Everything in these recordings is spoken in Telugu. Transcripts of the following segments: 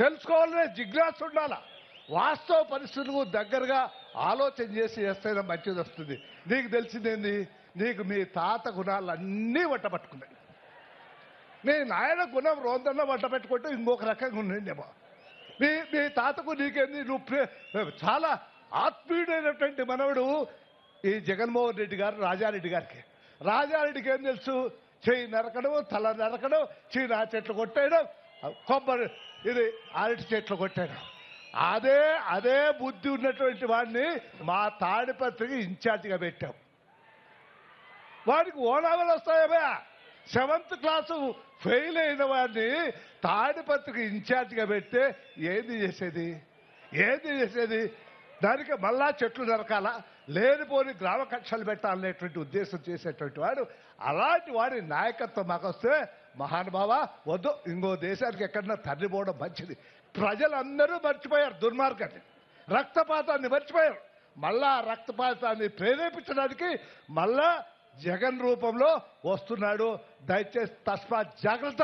తెలుసుకోవాలనే జిజ్ఞాస ఉండాలా? వాస్తవ పరిస్థితులకు దగ్గరగా ఆలోచన చేసి చేస్తేనే మంచిది వస్తుంది. నీకు తెలిసిందేంది నీకు మీ తాత గుణాలు అన్నీ వట్టపట్టుకున్నాయి మీ నాయన గుణం రోందన్న వంట పెట్టుకుంటే ఇంకొక రకంగా ఉండిండేమో మీ మీ తాతకు నీకేంది? నువ్వు చాలా ఆత్మీయుడైనటువంటి మనవుడు ఈ జగన్మోహన్ రెడ్డి గారు రాజారెడ్డి గారికి. రాజారెడ్డికి ఏం తెలుసు? చేయి నరకడం తల నరకడం చీనా చెట్లు కొట్టేయడం కొబ్బరి ఇది అరటి చెట్లు కొట్టాడు అదే అదే బుద్ధి ఉన్నటువంటి వాడిని మా తాడిపత్రికి ఇన్ఛార్జిగా పెట్టాం. వాడికి ఓనావలు వస్తాయమే సెవెంత్ క్లాసు ఫెయిల్ అయిన వాడిని తాడిపత్రికి ఇన్ఛార్జిగా పెడితే ఏది చేసేది? ఏది చేసేది? దానికి మళ్ళా చెట్లు నరకాలా లేనిపోని గ్రామ కక్షలు పెట్టాలనేటువంటి ఉద్దేశం చేసేటువంటి వాడు అలాంటి వాడి నాయకత్వం మాకు వస్తే మహానుభావ వద్దు ఇంకో దేశానికి ఎక్కడన్నా తరలిపోవడం మంచిది. ప్రజలందరూ మర్చిపోయారు దుర్మార్గాన్ని. రక్తపాతాన్ని మర్చిపోయారు. మళ్ళా రక్తపాతాన్ని ప్రేరేపించడానికి మళ్ళా జగన్ రూపంలో వస్తున్నాడు. దయచేసి తస్మా జాగ్రత్త.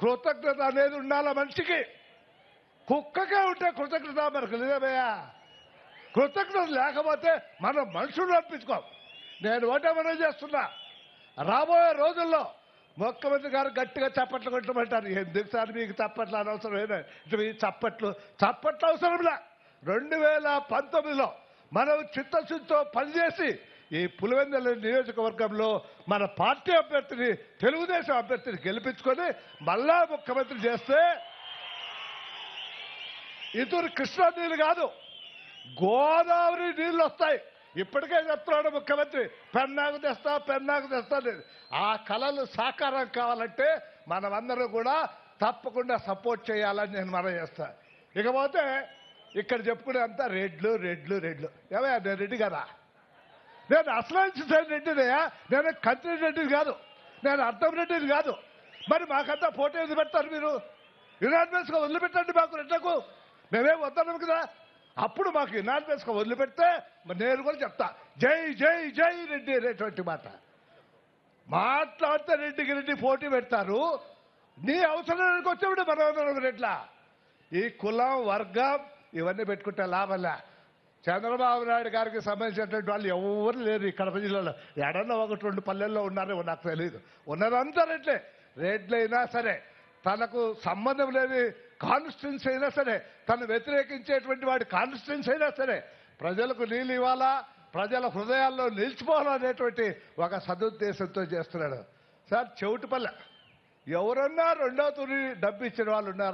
కృతజ్ఞత అనేది ఉండాల మనిషికి? కుక్కగా ఉంటే కృతజ్ఞత మనకు లేదయ్యా కృతజ్ఞత లేకపోతే మనం మనుషులు అనిపించుకోం నేను ఓటేమనే చేస్తున్నా. రాబోయే రోజుల్లో ముఖ్యమంత్రి గారు గట్టిగా చప్పట్లు కొట్టమంటారు. ఎందుకు సార్ మీకు చప్పట్లు అనవసరం ఏదో చప్పట్లు? చప్పట్లు అవసరంలా. రెండు వేల పంతొమ్మిదిలో మనం చిత్తశుద్ధితో పనిచేసి ఈ పులివెందుల నియోజకవర్గంలో మన పార్టీ అభ్యర్థిని తెలుగుదేశం అభ్యర్థిని గెలిపించుకొని మళ్ళా ముఖ్యమంత్రి చేస్తే ఇతరు కృష్ణా నీళ్ళు కాదు. గోదావరి నీళ్ళు వస్తాయి. ఇప్పటికే చెప్తున్నాడు ముఖ్యమంత్రి పెన్నాకు తెస్తా పెన్నాకు తెస్తా ఆ కళలు సాకారం కావాలంటే మనమందరం కూడా తప్పకుండా సపోర్ట్ చేయాలని నేను మనం చేస్తా. ఇకపోతే ఇక్కడ చెప్పుకునే అంతా రెడ్లు రెడ్లు రెడ్లు. ఏమయ్యా నేను రెడ్డి కదా? నేను అసలు రెడ్డినయ్యా నేను కంత్రి రెడ్డిని కాదు. నేను అర్థం రెడ్డిని కాదు. మరి మాకంతా ఫోటో ఎందుకు పెడతారు మీరు? యునానిమస్గా వదిలిపెట్టండి మాకు రెడ్లకు. మేమేం వద్దన్నాం కదా? అప్పుడు మాకు యునానిమస్గా వదిలిపెడితే మరి నేను కూడా చెప్తా. జై జై జై రెడ్డి అనేటువంటి మాట. మాట్లాడితే రెడ్డికి రెడ్డి పోటీ పెడతారు. నీ అవసరానికి వచ్చేప్పుడు మనం రెడ్లా ఈ కులం వర్గం ఇవన్నీ పెట్టుకుంటే లాభంలే? చంద్రబాబు నాయుడు గారికి సంబంధించినటువంటి వాళ్ళు ఎవరు లేరు ఇక్కడ జిల్లాలో. ఎడన్నా ఒకటి రెండు పల్లెల్లో ఉన్నారో నాకు తెలియదు ఉన్నదంతా రెడ్లే. రెడ్లైనా సరే తనకు సంబంధం లేని కాన్స్టిట్యున్సీ అయినా సరే తను వ్యతిరేకించేటువంటి వాడి కాన్స్టిట్యున్సీ అయినా సరే ప్రజలకు నీళ్ళు ఇవ్వాలా ప్రజల హృదయాల్లో నిలిచిపోవాలనేటువంటి ఒక సదుద్దేశంతో చేస్తున్నాడు. సార్ చెవిటిపల్లె. ఎవరన్నా రెండో తూరి డబ్బు ఇచ్చిన వాళ్ళు ఉన్నారు?